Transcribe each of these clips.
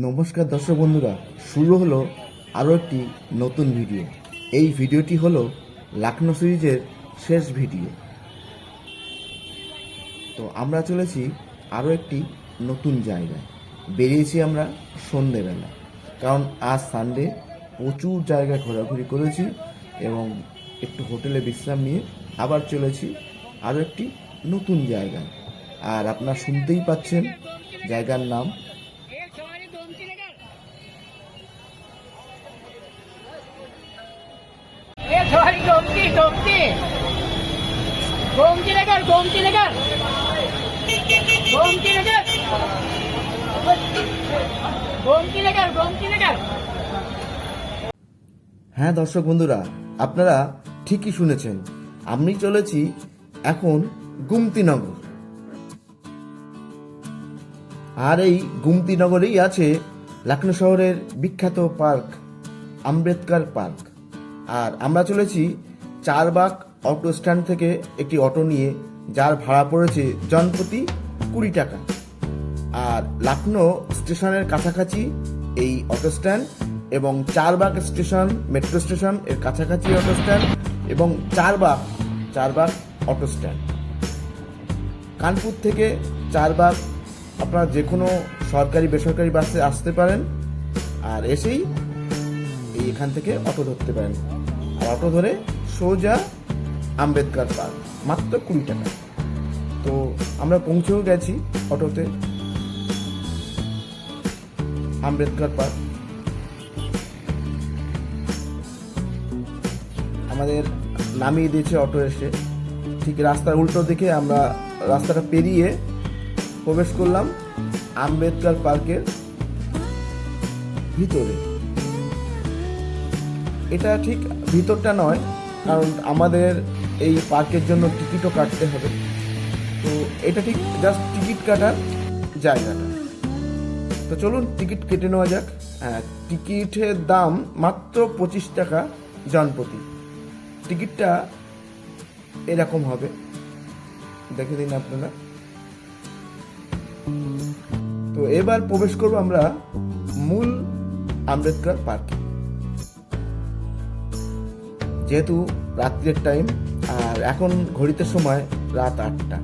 নমস্কার দর্শক বন্ধুরা, শুরু হলো আরও একটি নতুন ভিডিও। এই ভিডিওটি হলো লাখনৌ সিরিজের শেষ ভিডিও। তো আমরা চলেছি আরও একটি নতুন জায়গায়। বেরিয়েছি আমরা সন্ধেবেলা। কারণ আজ সানডে প্রচুর জায়গায় ঘোরাঘুরি করেছি এবং একটু হোটেলে বিশ্রাম নিয়ে আবার চলেছি আরও একটি নতুন জায়গায়। আর আপনারা শুনতেই পাচ্ছেন জায়গার নাম হ্যাঁ দর্শক বন্ধুরা আপনারা ঠিকই শুনেছেন। আমি চলেছি এখন গুমতিনগর। আর এই গুমতিনগরেই আছে লখনৌ শহরের বিখ্যাত পার্ক, আম্বেদকর পার্ক। আর আমরা চলেছি চারবাগ অটো স্ট্যান্ড থেকে একটি অটো নিয়ে, যার ভাড়া পড়েছে জনপ্রতি কুড়ি টাকা। আর লখনৌ স্টেশনের কাছাকাছি এই অটো স্ট্যান্ড এবং চারবাগ স্টেশন, মেট্রো স্টেশনের কাছাকাছি অটো স্ট্যান্ড এবং চারবাগ চারবাগ অটো স্ট্যান্ড। কানপুর থেকে চারবাগ আপনারা যে কোনো সরকারি, বেসরকারি বাসে আসতে পারেন আর এসেই এখান থেকে অটো ধরতে পারেন। আর অটো ধরে সোজা আম্বেদকর পার্ক, মাত্র কুড়ি টাকা। তো আমরা পৌঁছেও গেছি অটোতে। আম্বেদকর পার্ক। আমাদের নামিয়ে দিয়েছে অটো এসে। ঠিক রাস্তার উল্টো দিকে আমরা রাস্তাটা পেরিয়ে প্রবেশ করলাম আম্বেদকর পার্কের ভিতরে। এটা ঠিক ভিতরটা নয়, কারণ আমাদের এই পার্কের জন্য টিকিটও কাটতে হবে। তো এটা ঠিক জাস্ট টিকিট কাটার জায়গাটা। তো চলুন টিকিট কেটে নেওয়া যাক। হ্যাঁ টিকিটের দাম মাত্র পঁচিশ টাকা জনপ্রতি। টিকিটটা এরকম হবে। দেখে দিন আপনারা। তো এবার প্রবেশ করব আমরা মূল আম্বেদকর পার্কে। যেহেতু রাত্রের টাইম আর এখন ঘড়িতে সময় রাত আটটা।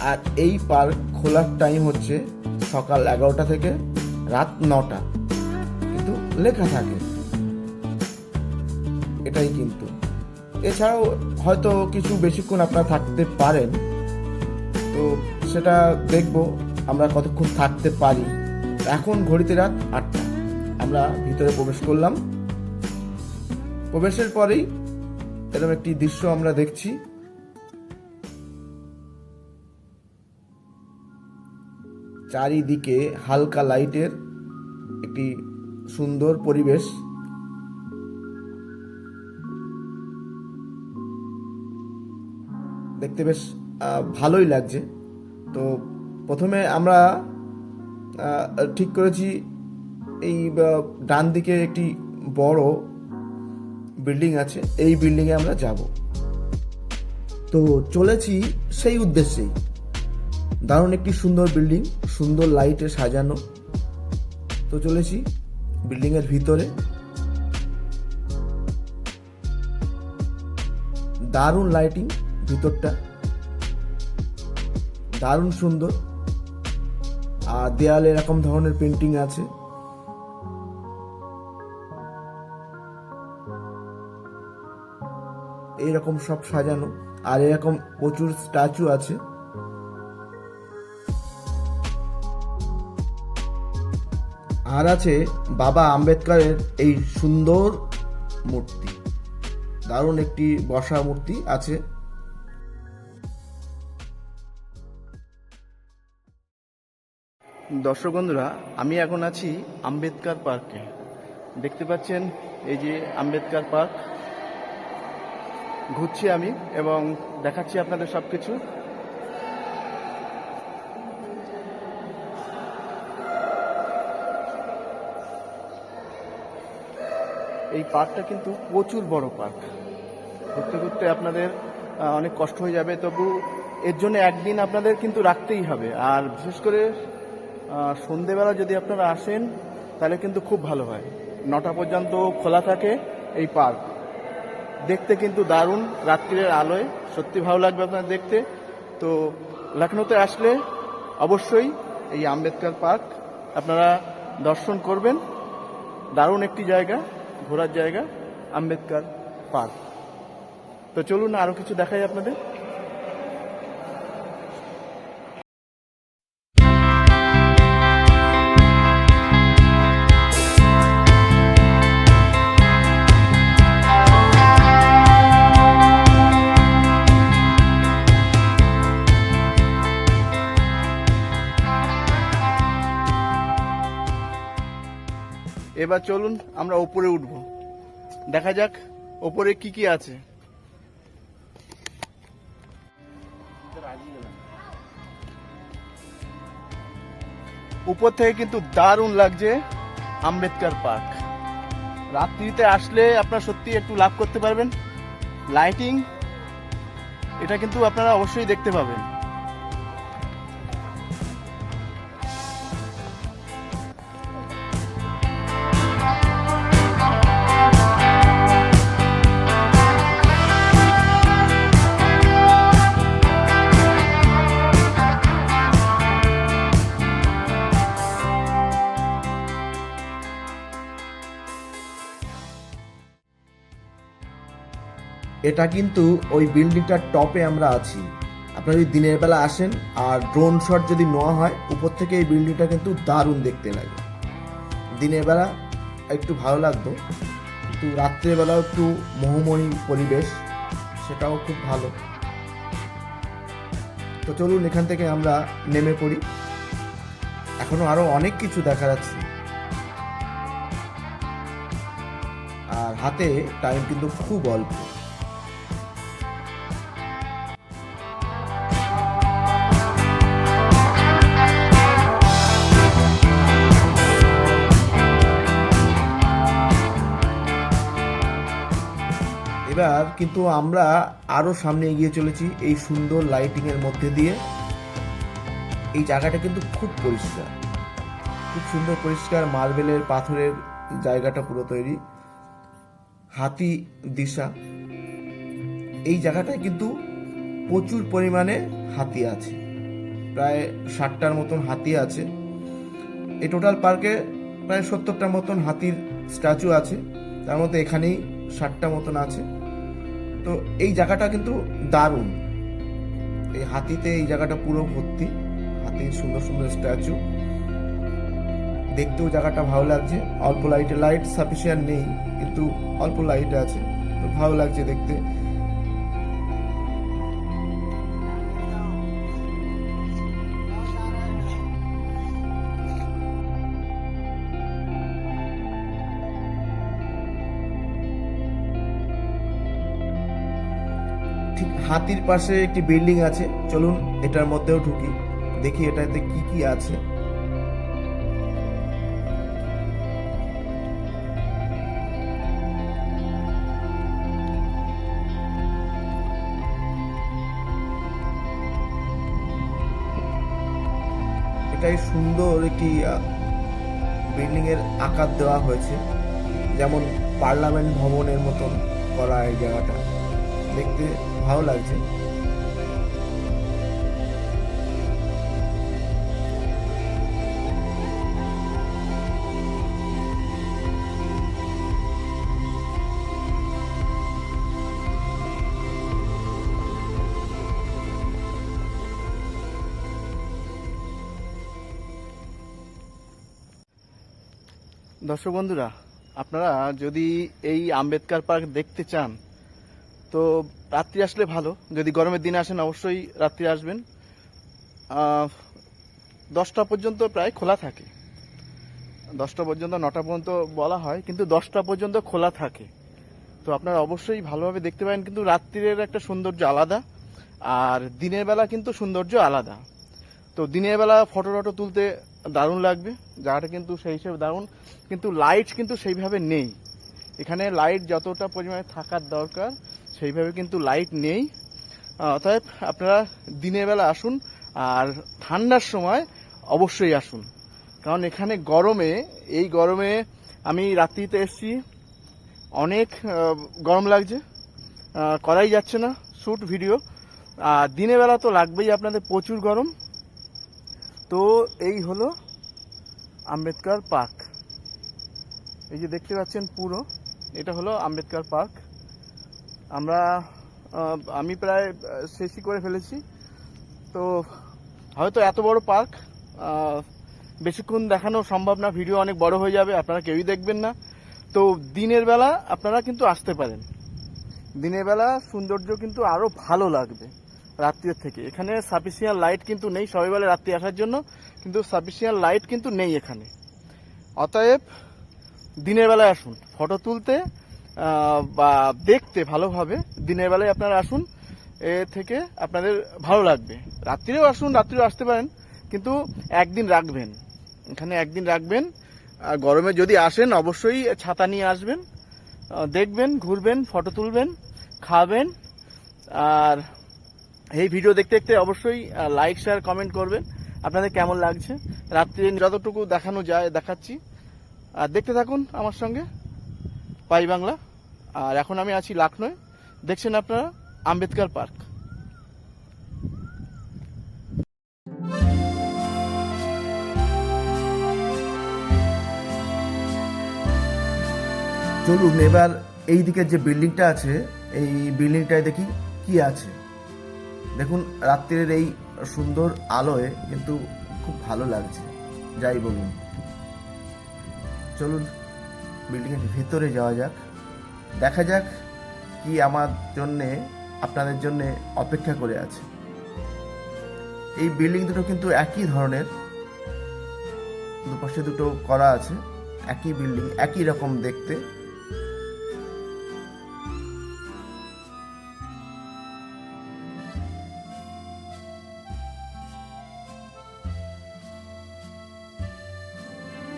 আর এই পার্ক খোলার টাইম হচ্ছে সকাল এগারোটা থেকে রাত নটা। কিন্তু লেখা থাকে। এটাই কিন্তু। এছাড়াও হয়তো কিছু বেশিক্ষণ আপনারা থাকতে পারেন। তো সেটা দেখব, আমরা কতক্ষণ থাকতে পারি। এখন ঘড়িতে রাত আটটা। আমরা ভিতরে প্রবেশ করলাম। প্রবেশের পরেই এরকম একটি দৃশ্য আমরা দেখছি। চারিদিকে হালকা লাইটের একটি সুন্দর পরিবেশ। দেখতে বেশ ভালোই লাগছে। তো প্রথমে আমরা ঠিক করেছি এই ডান দিকে একটি বড় বিল্ডিং আছে, এই বিল্ডিংয়ে আমরা যাব। তো চলেছি সেই উদ্দেশ্যেই। দারুণ একটি সুন্দর বিল্ডিং, সুন্দর লাইটে সাজানো। তো চলেছি বিল্ডিং এর ভিতরে। দারুণ লাইটিং ভিতরটা। দারুণ সুন্দর। আর দেয়ালে এরকম ধরনের পেন্টিং আছে। এইরকম সব সাজানো। আর এরকম প্রচুর স্ট্যাচু আছে। আর আছে বাবা আম্বেদকরের এই সুন্দর মূর্তি। দারুণ একটি বসা মূর্তি আছে। দর্শক বন্ধুরা, আমি এখন আছি আম্বেদকর পার্কে। দেখতে পাচ্ছেন এই যে আম্বেদকার পার্ক। ঘুরছি আমি এবং দেখাচ্ছি আপনাদের সব কিছু এই পার্কটা কিন্তু প্রচুর বড় পার্ক। ঘুরতে ঘুরতে আপনাদের অনেক কষ্ট হয়ে যাবে, তবু এর জন্য একদিন আপনাদের কিন্তু রাখতেই হবে। আর বিশেষ করে সন্ধেবেলা যদি আপনারা আসেন, তাহলে কিন্তু খুব ভালো হয়। নটা পর্যন্ত খোলা থাকে এই পার্ক। দেখতে কিন্তু দারুণ, রাত্রির আলোয়। সত্যি ভালো লাগবে আপনার দেখতে। তো লখনৌতে আসলে অবশ্যই এই আম্বেদকর পার্ক আপনারা দর্শন করবেন। দারুণ একটি জায়গা, ঘোরার জায়গা, আম্বেদকর পার্ক। তো চলুন আরও কিছু দেখাই আপনাদের। এবার চলুন আমরা ওপরে উঠব। দেখা যাক ওপরে কি কি আছে। উপর থেকে কিন্তু দারুণ লাগছে আম্বেদকর পার্ক। রাত্রিতে আসলে আপনারা সত্যি একটু লাভ করতে পারবেন। লাইটিং এটা কিন্তু আপনারা অবশ্যই দেখতে পাবেন। এটা কিন্তু ওই বিল্ডিংটার টপে আমরা আছি। আপনারা যদি দিনের বেলা আসেন আর ড্রোন শট যদি নেওয়া হয়, উপর থেকে এই বিল্ডিংটা কিন্তু দারুণ দেখতে লাগে। দিনের বেলা একটু ভালো লাগতো, কিন্তু রাত্রেবেলাও একটু মোহময়ী পরিবেশ, সেটাও খুব ভালো। তো চলুন এখান থেকে আমরা নেমে পড়ি। এখনও আরও অনেক কিছু দেখা যাচ্ছে আর হাতে টাইম কিন্তু খুব অল্প। এবার কিন্তু আমরা আরও সামনে এগিয়ে চলেছি এই সুন্দর লাইটিং এর মধ্যে দিয়ে। এই জায়গাটা কিন্তু খুব পরিষ্কার। খুব সুন্দর পরিষ্কার মার্বেলের পাথরের জায়গাটা পুরো তৈরি। হাতি দিশা। এই জায়গাটায় কিন্তু প্রচুর পরিমাণে হাতি আছে। প্রায় ষাটটার মতন হাতি আছে। এই টোটাল পার্কে প্রায় সত্তরটার মতন হাতির স্ট্যাচু আছে। তার মধ্যে এখানেই ষাটটা মতন আছে। তো এই জায়গাটা কিন্তু দারুণ। এই হাতিতে এই জায়গাটা পুরো ভর্তি। হাতির সুন্দর সুন্দর স্ট্যাচু দেখতেও জায়গাটা ভালো লাগছে। অল্প লাইটে লাইট সাফিসিয়েন্ট নেই, কিন্তু অল্প লাইট আছে। ভালো লাগছে দেখতে। ঠিক হাতির পাশে একটি বিল্ডিং আছে। চলুন, এটার মধ্যেও ঢুকি। দেখি এটাতে কি কি আছে। এটাই সুন্দর একটি বিল্ডিং এর আকার দেওয়া হয়েছে। যেমন পার্লামেন্ট ভবনের মতন করা এই জায়গাটা। দেখতে ভালো লাগছে। দর্শক বন্ধুরা আপনারা যদি এই আম্বেদকর পার্ক দেখতে চান তো রাত্রি আসলে ভালো। যদি গরমের দিনে আসেন অবশ্যই রাত্রি আসবেন। দশটা পর্যন্ত প্রায় খোলা থাকে। দশটা পর্যন্ত, নটা পর্যন্ত বলা হয়, কিন্তু দশটা পর্যন্ত খোলা থাকে। তো আপনারা অবশ্যই ভালোভাবে দেখতে পাবেন কিন্তু রাত্রির একটা সৌন্দর্য আলাদা আর দিনের বেলা কিন্তু সৌন্দর্য আলাদা। তো দিনের বেলা ফটো টটো তুলতে দারুণ লাগবে জায়গাটা কিন্তু সেই হিসেবে দারুণ, কিন্তু লাইট কিন্তু সেইভাবে নেই। এখানে লাইট যতটা পরিমাণে থাকার দরকার সেইভাবে কিন্তু লাইট নেই। অতএব আপনারা দিনের বেলা আসুন আর ঠান্ডার সময় অবশ্যই আসুন। কারণ এখানে গরমে, এই গরমে আমি রাত্রিতে এসছি। অনেক গরম লাগছে। করাই যাচ্ছে না শ্যুট ভিডিও আর দিনের বেলা তো লাগবেই আপনাদের প্রচুর গরম। তো এই হলো আম্বেদকর পার্ক। এই যে দেখতে পাচ্ছেন পুরো, এটা হলো আম্বেদকর পার্ক। আমরা আমি প্রায় শেষই করে ফেলেছি। তো হয়তো এত বড় পার্ক বেশিক্ষণ দেখানো সম্ভব না, ভিডিও অনেক বড় হয়ে যাবে, আপনারা কেউই দেখবেন না। তো দিনের বেলা আপনারা কিন্তু আসতে পারেন। দিনের বেলা সৌন্দর্য কিন্তু আরও ভালো লাগবে রাত্রির থেকে। এখানে সাফিসিয়ান লাইট কিন্তু নেই, সবাই বলে রাত্রি আসার জন্য, কিন্তু সাফিসিয়ান লাইট কিন্তু নেই এখানে। অতএব দিনের বেলায় আসুন ফটো তুলতে বা দেখতে ভালোভাবে দিনের বেলায় আপনারা আসুন, এ থেকে আপনাদের ভালো লাগবে। রাত্রিরেও আসুন, রাত্রিরেও আসতে পারেন, কিন্তু একদিন রাখবেন। এখানে একদিন রাখবেন, আর গরমে যদি আসেন, অবশ্যই ছাতা নিয়ে আসবেন দেখবেন, ঘুরবেন, ফটো তুলবেন, খাবেন, আর এই ভিডিও দেখতে দেখতে অবশ্যই লাইক শেয়ার কমেন্ট করবেন। আপনাদের কেমন লাগছে? রাত্রে যতটুকু দেখানো যায়, দেখাচ্ছি। আর দেখতে থাকুন আমার সঙ্গে। পাই বাংলা। আর এখন আমি আছি লাখনৌয়। দেখছেন আপনারা? আম্বেদকর পার্ক। চলুন, এবার এই দিকের যে বিল্ডিংটা আছে, এই বিল্ডিংটায় দেখি কি আছে। দেখুন, রাত্রির এই সুন্দর আলোয় কিন্তু খুব ভালো লাগছে। যাই বলুন। চলুন, বিল্ডিংয়ের ভেতরে যাওয়া যাক। দেখা যাক কি আমার জন্যে, আপনাদের জন্যে অপেক্ষা করে আছে। এই বিল্ডিং দুটো কিন্তু একই ধরনের। দুপাশে দুটো করা আছে, একই বিল্ডিং, একই রকম দেখতে।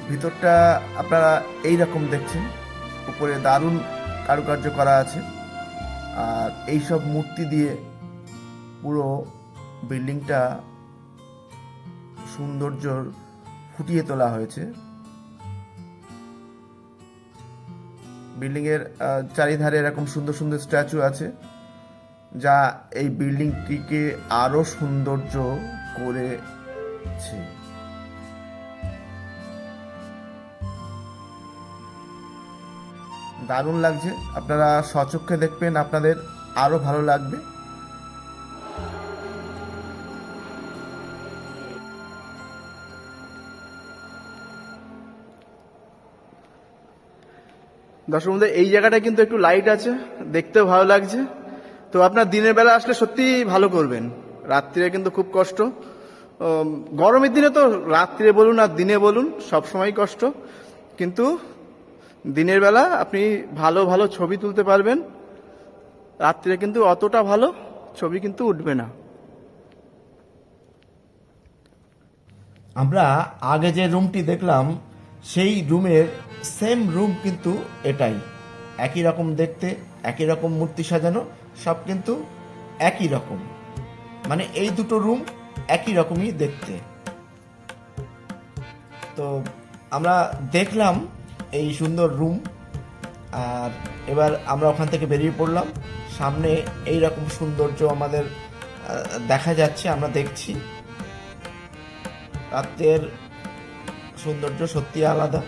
ভিতরটা আপনারা এই রকম দেখছেন। উপরে দারুণ কারুকার্য করা আছে। আর এই সব মূর্তি দিয়ে পুরো বিল্ডিংটা সৌন্দর্য ফুটিয়ে তোলা হয়েছে। বিল্ডিং এর চারিধারে এরকম সুন্দর সুন্দর স্ট্যাচু আছে, যা এই বিল্ডিংটিকে আরও সৌন্দর্য করেছে। দারুণ লাগছে। আপনারা সচক্ষে দেখবেন, আপনাদের আরও ভালো লাগবে। দর্শক বন্ধু এই জায়গাটায় কিন্তু একটু লাইট আছে, দেখতেও ভালো লাগছে। তো আপনার দিনের বেলা আসলে সত্যি ভালো করবেন। রাত্রিরে কিন্তু খুব কষ্ট। গরমের দিনে তো রাত্রিরে বলুন আর দিনে বলুন সব সময় কষ্ট। কিন্তু দিনের বেলা আপনি ভালো ভালো ছবি তুলতে পারবেন। রাত্রিরে কিন্তু অতটা ভালো ছবি কিন্তু উঠবে না। আমরা আগে যে রুমটি দেখলাম, সেই রুমের সেম রুম কিন্তু এটাই। একই রকম দেখতে, একই রকম মূর্তি সাজানো, সব কিন্তু একই রকম। মানে এই দুটো রুম একই রকমই দেখতে। তো আমরা দেখলাম এই সুন্দর রুম আর এবার আমরা ওখান থেকে বেরিয়ে পড়লাম। সামনে এই রকম সৌন্দর্য আমাদের দেখা যাচ্ছে, আমরা দেখছি। রাতের সৌন্দর্য সত্যি আলাদা,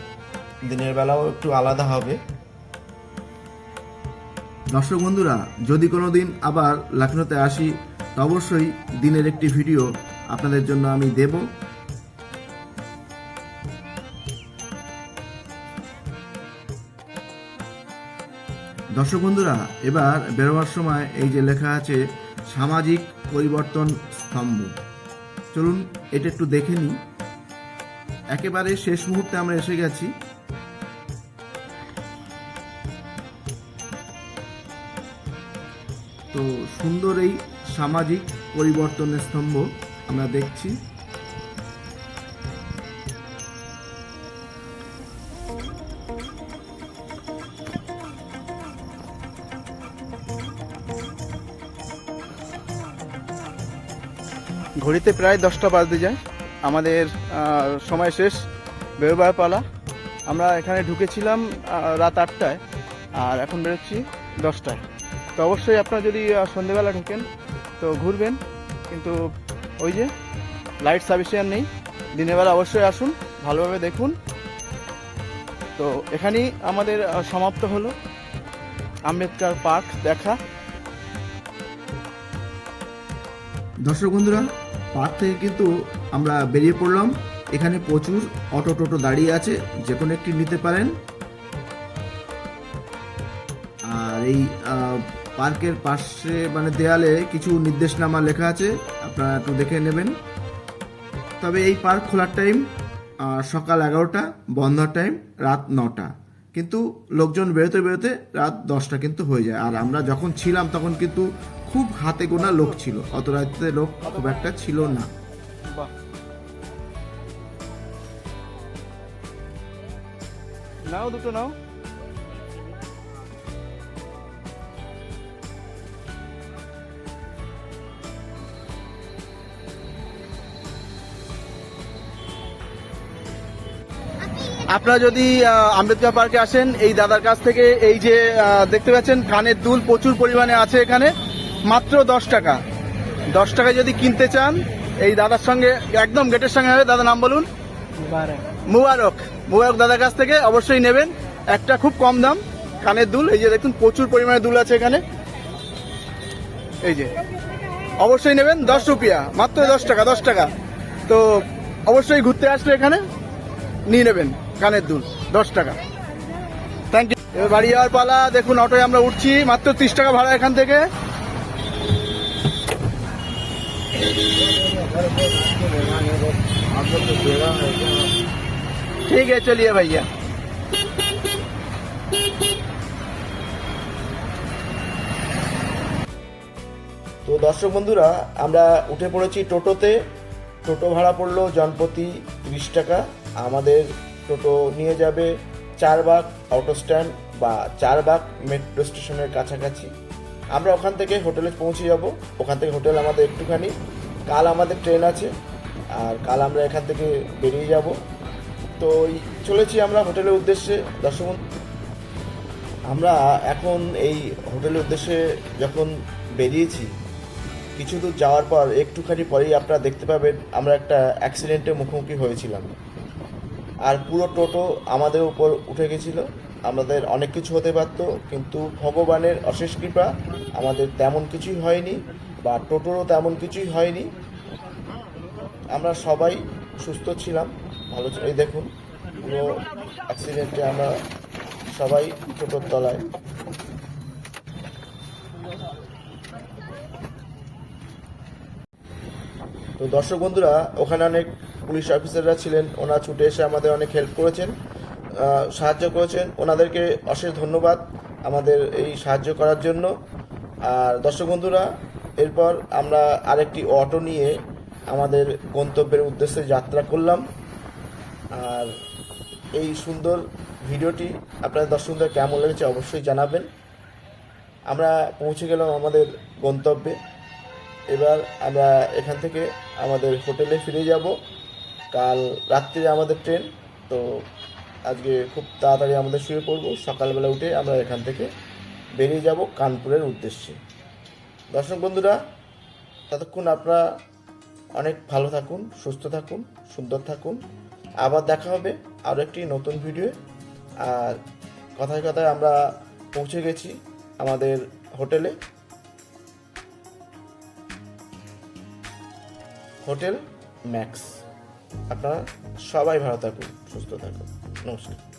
দিনের বেলাও একটু আলাদা হবে। দর্শক বন্ধুরা, যদি কোনো দিন আবার লখনৌতে আসি অবশ্যই দিনের একটি ভিডিও আপনাদের জন্য আমি দেব। দর্শক বন্ধুরা, এবার বেরোবার সময় এই যে লেখা আছে, সামাজিক পরিবর্তন স্তম্ভ। চলুন, এটা একটু দেখে নিই। একেবারে শেষ মুহূর্তে আমরা এসে গেছি। তো সুন্দর এই সামাজিক পরিবর্তনের স্তম্ভ আমরা দেখছি। ঘড়িতে প্রায় দশটা বাজতে যায়। আমাদের সময় শেষ। বেরোবার পালা। আমরা এখানে ঢুকেছিলাম রাত আটটায়। আর এখন বেরোচ্ছি দশটায়। তো অবশ্যই আপনারা যদি সন্ধেবেলা ঢোকেন, তো ঘুরবেন। কিন্তু ওই যে লাইট সাফিসিয়েন্ট নেই। দিনের বেলা অবশ্যই আসুন, ভালোভাবে দেখুন। তো এখানেই আমাদের সমাপ্ত হলো। আম্বেদকার পার্ক দেখা। দর্শক বন্ধুরা পার্ক থেকে কিন্তু আমরা বেরিয়ে পড়লাম। এখানে প্রচুর অটো টোটো দাঁড়িয়ে আছে, যে কোনো একটি নিতে পারেন। আর এই পার্কের পাশে মানে দেয়ালে কিছু নির্দেশনামা লেখা আছে, আপনারা একটু দেখে নেবেন। তবে এই পার্ক খোলার টাইম সকাল এগারোটা, বন্ধর টাইম, রাত নটা। কিন্তু লোকজন বেরোতে বেরোতে রাত দশটা কিন্তু হয়ে যায়। আর আমরা যখন ছিলাম, তখন কিন্তু খুব হাতে গোনা লোক ছিল। অত রাতে লোক খুব একটা ছিল না। নাও দুটো নাও। আপনারা যদি আহ, আম্বেদকর পার্কে আসেন এই দাদার কাছ থেকে এই যে আহ, দেখতে পাচ্ছেন কানের দুল প্রচুর পরিমাণে আছে এখানে। মাত্র দশ টাকা। দশ টাকা যদি কিনতে চান এই দাদার সঙ্গে একদম গেটের সঙ্গে হবে দাদা নাম বলুন? মুবারক। মুবারক। দাদার কাছ থেকে অবশ্যই নেবেন। একটা খুব কম দাম কানের দুল। এই যে দেখুন প্রচুর পরিমাণে দুল আছে এখানে। এই যে। অবশ্যই নেবেন দশ রুপিয়া। মাত্র দশ টাকা দশ টাকা। তো অবশ্যই ঘুরতে আসলে এখানে নিয়ে নেবেন কানের দুল দশ টাকা। থ্যাংক ইউ এবার বাড়ি যাওয়ার পালা দেখুন অটোয় আমরা উঠছি মাত্র ত্রিশ টাকা ভাড়া এখান থেকে। ठीक है चलिए भैया তো দর্শক বন্ধুরা আমরা উঠে পড়েছি টোটোতে টোটো ভাড়া পড়লো জনপ্রতি তিরিশ টাকা আমাদের টোটো নিয়ে যাবে চারবাগ অটো স্ট্যান্ড বা চারবাগ মেট্রো স্টেশনের কাছাকাছি আমরা ওখান থেকে হোটেলে পৌঁছে যাব। ওখান থেকে হোটেল আমাদের একটুখানি। কাল আমাদের ট্রেন আছে, আর কাল আমরা এখান থেকে বেরিয়ে যাব। তো চলেছি আমরা হোটেলের উদ্দেশ্যে দর্শক আমরা এখন এই হোটেলের উদ্দেশ্যে যখন বেরিয়েছি, কিছু দূর যাওয়ার পর, একটুখানি পরেই আপনারা দেখতে পাবেন, আমরা একটা অ্যাক্সিডেন্টের মুখোমুখি হয়েছিলাম। আর পুরো টোটো আমাদের উপর উঠে গেছিল। আমাদের অনেক কিছু হতে পারতো, কিন্তু ভগবানের অশেষ কৃপা আমাদের তেমন কিছুই হয়নি বা টোটোরও তেমন কিছুই হয়নি। আমরা সবাই সুস্থ ছিলাম, ভালো এই দেখুন পুরো অ্যাক্সিডেন্টে আমরা সবাই টোটোর তলায়। তো দর্শক বন্ধুরা, ওখানে অনেক পুলিশ অফিসাররা ছিলেন, ওনারা ছুটে এসে আমাদের অনেক হেল্প করেছেন। সাহায্য করেছেন। ওনাদেরকে অশেষ ধন্যবাদ আমাদের এই সাহায্য করার জন্য। আর দর্শক বন্ধুরা, এরপর আমরা আরেকটি অটো নিয়ে আমাদের গন্তব্যের উদ্দেশ্যে যাত্রা করলাম। আর এই সুন্দর ভিডিওটি আপনাদের দর্শকদের কেমন লেগেছে অবশ্যই জানাবেন। আমরা পৌঁছে গেলাম আমাদের গন্তব্যে। এবার আমরা এখান থেকে আমাদের হোটেলে ফিরে যাব। কাল রাত্রে আমাদের ট্রেন, তো আজকে খুব তাড়াতাড়ি আমাদের শুয়ে পড়ব। সকালবেলা উঠে আমরা এখান থেকে বেরিয়ে যাব কানপুরের উদ্দেশ্যে। দর্শক বন্ধুরা, ততক্ষণ আপনারা অনেক ভালো থাকুন, সুস্থ থাকুন, সুন্দর থাকুন। আবার দেখা হবে আরও একটি নতুন ভিডিও। আর কথায় কথায় আমরা পৌঁছে গেছি আমাদের হোটেলে। Hotel Max. আপনারা সবাই ভালো থাকুন, সুস্থ থাকুন। নমস্কার